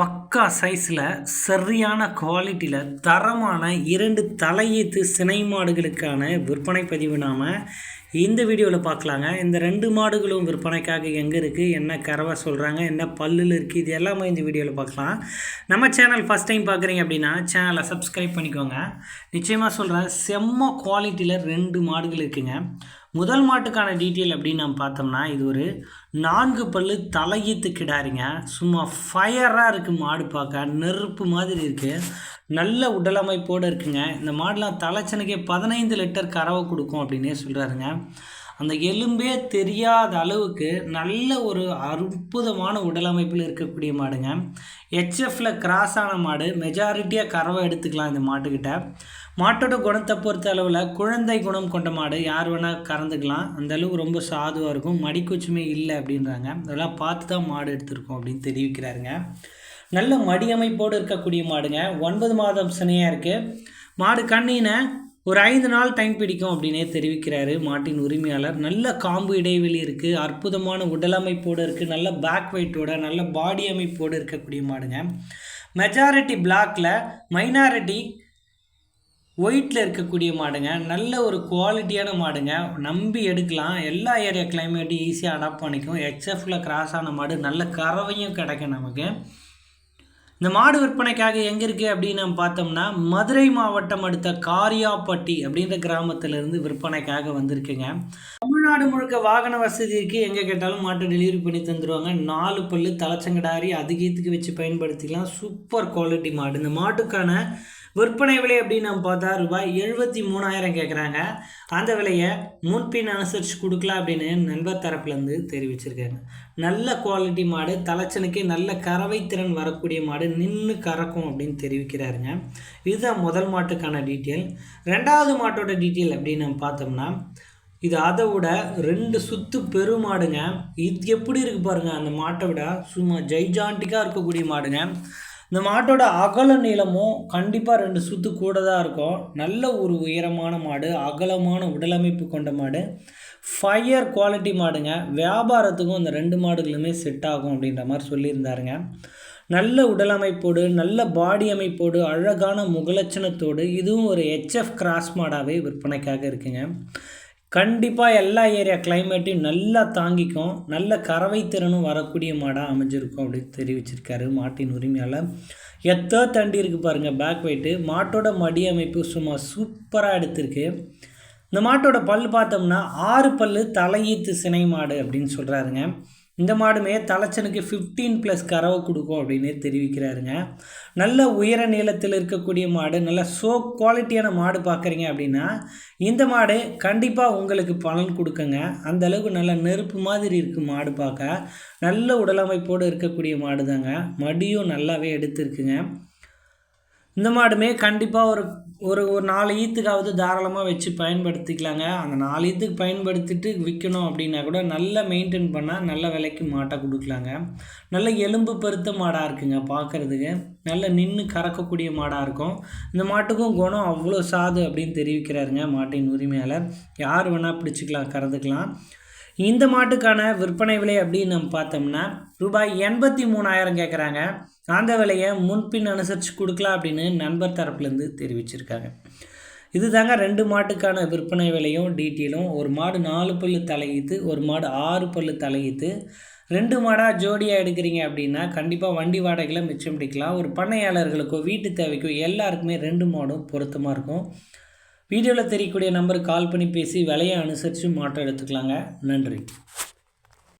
பக்கா சைஸில் சரியான குவாலிட்டியில் தரமான இரண்டு தலையீத்து சினை மாடுகளுக்கான விற்பனை பதிவு நாம் இந்த வீடியோவில் பார்க்கலாங்க. இந்த ரெண்டு மாடுகளும் விற்பனைக்காக எங்கே இருக்குது என்ன கறவை சொல்கிறாங்க என்ன பல்லில் இருக்குது இது எல்லாமே இந்த வீடியோவில் பார்க்கலாம். நம்ம சேனல் ஃபஸ்ட் டைம் பார்க்குறீங்க அப்படின்னா சேனலை சப்ஸ்கிரைப் பண்ணிக்கோங்க. நிச்சயமாக சொல்கிறேன் செம்ம குவாலிட்டியில் ரெண்டு மாடுகள் இருக்குங்க. முதல் மாட்டுக்கான டீட்டெயில் அப்படின்னு நம்ம பார்த்தோம்னா இது ஒரு நான்கு பல்லு தலையீத்து கிடாரிங்க. சும்மா ஃபயராக இருக்குது மாடு பார்க்க. நெருப்பு மாதிரி இருக்குது நல்ல உடலமைப்போடு இருக்குங்க. இந்த மாடெலாம் தலைச்சனுக்கே பதினைந்து லிட்டர் கறவை கொடுக்கும் அப்படின்னே சொல்கிறாருங்க அந்த எலும்பே தெரியாத அளவுக்கு நல்ல ஒரு அற்புதமான உடலமைப்பில் இருக்கக்கூடிய மாடுங்க. ஹெச்எஃப்பில் கிராஸ் ஆன மாடு. மெஜாரிட்டியாக கறவை எடுத்துக்கலாம் இந்த மாட்டுக்கிட்ட. மாட்டோட குணத்தை பொறுத்த அளவில் குழந்தை குணம் கொண்ட மாடு. யார் வேணால் கறந்துக்கலாம். அந்த அளவுக்கு ரொம்ப சாதுவாக இருக்கும். மடிக்குச்சுமே இல்லை அப்படின்றாங்க. அதெல்லாம் பார்த்து தான் மாடு எடுத்திருக்கோம் அப்படின்னு தெரிவிக்கிறாருங்க. நல்ல மடியமைப்போடு இருக்கக்கூடிய மாடுங்க. ஒன்பது மாதம் சினையாக இருக்குது மாடு கண்ணினை ஒரு ஐந்து நாள் டைம் பிடிக்கும் அப்படின்னே தெரிவிக்கிறாரு மாட்டின் உரிமையாளர். நல்ல காம்பு இடைவெளி இருக்குது அற்புதமான உடலமைப்போடு இருக்குது நல்ல பேக் வெயிட்டோட நல்ல பாடி அமைப்போடு இருக்கக்கூடிய மாடுங்க. மெஜாரிட்டி பிளாக்கில் மைனாரிட்டி ஒயிட்டில் இருக்கக்கூடிய மாடுங்க. நல்ல ஒரு குவாலிட்டியான மாடுங்க. நம்பி எடுக்கலாம். எல்லா ஏரியா கிளைமேட்டையும் ஈஸியாக அடாப்ட் பண்ணிக்கும். எக்ஸ்எஃப்பில் கிராஸ் ஆன மாடு நல்ல கறவையும் கிடைக்கும் நமக்கு. இந்த மாடு விற்பனைக்காக எங்கே இருக்குது அப்படின்னு நம்ம பார்த்தோம்னா மதுரை மாவட்டம் அடுத்த காரியாப்பட்டி அப்படின்ற கிராமத்திலிருந்து விற்பனைக்காக வந்திருக்குங்க. தமிழ்நாடு முழுக்க வாகன வசதி இருக்குது எங்கே கேட்டாலும் மாட்டை டெலிவரி பண்ணி தந்துடுவாங்க நாலு பல்லு தலைச்சங்கடாரி அதிகத்துக்கு வச்சு பயன்படுத்திக்கலாம். சூப்பர் குவாலிட்டி மாடு. இந்த மாட்டுக்கான விற்பனை விலை அப்படின்னு நம்ம பார்த்தா ரூபாய் எழுபத்தி மூணாயிரம் கேட்குறாங்க. அந்த விலையை முன்பின் அனுசரித்து கொடுக்கலாம் அப்படின்னு நண்பர் தரப்புலேருந்து தெரிவிச்சிருக்காங்க. நல்ல குவாலிட்டி மாடு தலைச்சனுக்கே நல்ல கறவை திறன் வரக்கூடிய மாடு நின்று கறக்கும் அப்படின்னு தெரிவிக்கிறாருங்க. இதுதான் முதல் மாட்டுக்கான டீட்டெயில் ரெண்டாவது மாட்டோட டீட்டெயில் அப்படின்னு நம்ம பார்த்தோம்னா இது அதை விட ரெண்டு சுத்து பெருமாடுங்க இது எப்படி இருக்குது பாருங்கள் அந்த மாட்டை விட சும்மா ஜெய்ஜாண்டிக்காக இருக்கக்கூடிய மாடுங்க. இந்த மாட்டோட அகல நீளமும் கண்டிப்பாக ரெண்டு சுற்று கூட தான் இருக்கும். நல்ல ஒரு உயரமான மாடு அகலமான உடலமைப்பு கொண்ட மாடு. ஃபயர் குவாலிட்டி மாடுங்க. வியாபாரத்துக்கும் இந்த ரெண்டு மாடுகளுமே செட் ஆகும் அப்படின்ற மாதிரி சொல்லியிருந்தாருங்க. நல்ல உடலமைப்போடு நல்ல பாடி அமைப்போடு அழகான முகலட்சணத்தோடு இதுவும் ஒரு ஹெச்எஃப் கிராஸ் மாடாகவே விற்பனைக்காக இருக்குங்க. கண்டிப்பாக எல்லா ஏரியா கிளைமேட்டையும் நல்லா தாங்கிக்கும். நல்ல கறவை திறனும் வரக்கூடிய மாடாக அமைஞ்சிருக்கும் அப்படின்னு தெரிவிச்சிருக்காரு மாட்டின் உரிமையால் எத்தோ தண்டி இருக்குது பாருங்கள் பேக் வெயிட்டு மாட்டோட மடி அமைப்பு சும்மா சூப்பராக எடுத்திருக்கு. இந்த மாட்டோட பல் பார்த்தோம்னா ஆறு பல் தலையீத்து சினை மாடு அப்படின்னு சொல்கிறாருங்க இந்த மாடுமே தலைச்சனுக்கு ஃபிஃப்டீன் ப்ளஸ் கறவை கொடுக்கும் அப்படின்னு தெரிவிக்கிறாருங்க. நல்ல உயர நீளத்தில் இருக்கக்கூடிய மாடு நல்ல சோ குவாலிட்டியான மாடு பார்க்குறீங்க அப்படின்னா இந்த மாடு கண்டிப்பாக உங்களுக்கு பலன் கொடுக்குங்க. அந்த அளவுக்கு நல்ல நெருப்பு மாதிரி இருக்குது மாடு பார்க்க. நல்ல உடலமைப்போடு இருக்கக்கூடிய மாடு தாங்க மடியும் நல்லாவே எடுத்துருக்குங்க. இந்த மாடுமே கண்டிப்பாக ஒரு ஒரு ஒரு நாலு ஈத்துக்காவது தாராளமாக வச்சு பயன்படுத்திக்கலாங்க. அந்த நாலு ஈத்துக்கு பயன்படுத்திட்டு விற்கணும் அப்படின்னா கூட நல்லா மெயின்டைன் பண்ணால் நல்ல விலைக்கு மாட்டை கொடுக்கலாங்க. நல்ல எலும்பு பெருத்த மாடாக இருக்குங்க பார்க்குறதுக்கு நல்ல நின்று கறக்கக்கூடிய மாடாக இருக்கும். இந்த மாட்டுக்கும் குணம் அவ்வளோ சாது அப்படின்னு தெரிவிக்கிறாருங்க மாட்டின் உரிமையாளர். யார் வேணால் பிடிச்சிக்கலாம் கறந்துக்கலாம். இந்த மாட்டுக்கான விற்பனை விலை அப்படின்னு நம்ம பார்த்தோம்னா ரூபாய் எண்பத்தி மூணாயிரம் கேட்குறாங்க அந்த விலையை முன்பின் அனுசரித்து கொடுக்கலாம் அப்படின்னு நண்பர் தரப்புலேருந்து தெரிவிச்சிருக்காங்க. இது தாங்க ரெண்டு மாட்டுக்கான விற்பனை விலையும் டீட்டெயிலும். ஒரு மாடு நாலு பல்லு தலையீத்து ஒரு மாடு ஆறு பல்லு தலையீத்து ரெண்டு மாடாக ஜோடியாக எடுக்கிறீங்க அப்படின்னா கண்டிப்பாக வண்டி வாடகையில் மிச்சம் பிடிக்கலாம். ஒரு பண்ணையாளர்களுக்கோ வீட்டு தேவைக்கோ எல்லாருக்குமே ரெண்டு மாடும் பொருத்தமாக இருக்கும். வீடியோவில் தெரியக்கூடிய நம்பருக்கு கால் பண்ணி பேசி விலையை அனுசரித்து மாட்டம் எடுத்துக்கலாங்க. நன்றி.